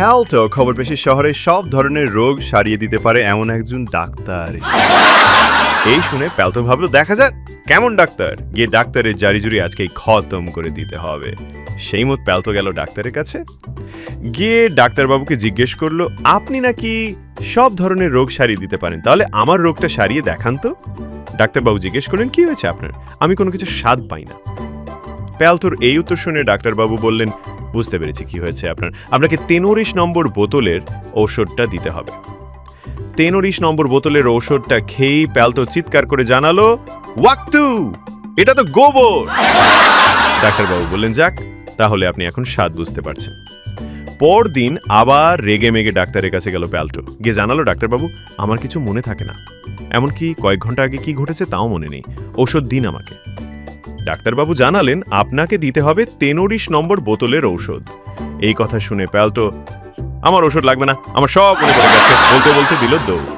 প্যালটো খবর পেশি শহরে সব ধরনের রোগ সারিয়ে দিতে পারে এমন একজন ডাক্তার। এই শুনে প্যালটো ভাবলো, দেখা যাক, কেমন ডাক্তার? গিয়ে ডাক্তারের জারি জুরি আজকেই খতম করে দিতে হবে। সেই মত প্যালতো গেল ডাক্তারের কাছে। গিয়ে ডাক্তারবাবুকে জিজ্ঞেস করল, আপনি নাকি সব ধরনের রোগ সারিয়ে দিতে পারেন? তাহলে আমার রোগটা সারিয়ে দেখান তো। ডাক্তারবাবু জিজ্ঞেস করলেন, কি হয়েছে আপনার? আমি কোনো কিছু স্বাদ পাই না। প্যালতোর এই উত্তর শুনে ডাক্তারবাবু বললেন বুঝতে পেরেছি কি হয়েছে আপনার। আপনাকে তেনোরিশ নম্বর বোতলের ঔষধটা দিতে হবে। তেনোরিশ নম্বর বোতলের ঔষধটা খেয়েই প্যালতো চিৎকার করে জানালো ওয়াক্তু এটা তো গোবর! ডাক্তারবাবু বললেন, যাক, তাহলে আপনি এখন স্বাদ বুঝতে পারছেন। পরদিন আবার রেগে মেগে ডাক্তারের কাছে গেল প্যালটো গিয়ে জানালো, ডাক্তারবাবু, আমার কিছু মনে থাকে না। এমনকি কয়েক ঘণ্টা আগে কি ঘটেছে তাও মনে নেই। ঔষধ দিন আমাকে। ডাক্তারবাবু জানালেন, আপনাকে দিতে হবে তেনরিশ নম্বর বোতলের ঔষধ। এই কথা শুনে প্যালটো আমার ওষুধ লাগবে না, আমার সব মনে পড়ে গেছে। বলতে বলতে দিল দৌড়।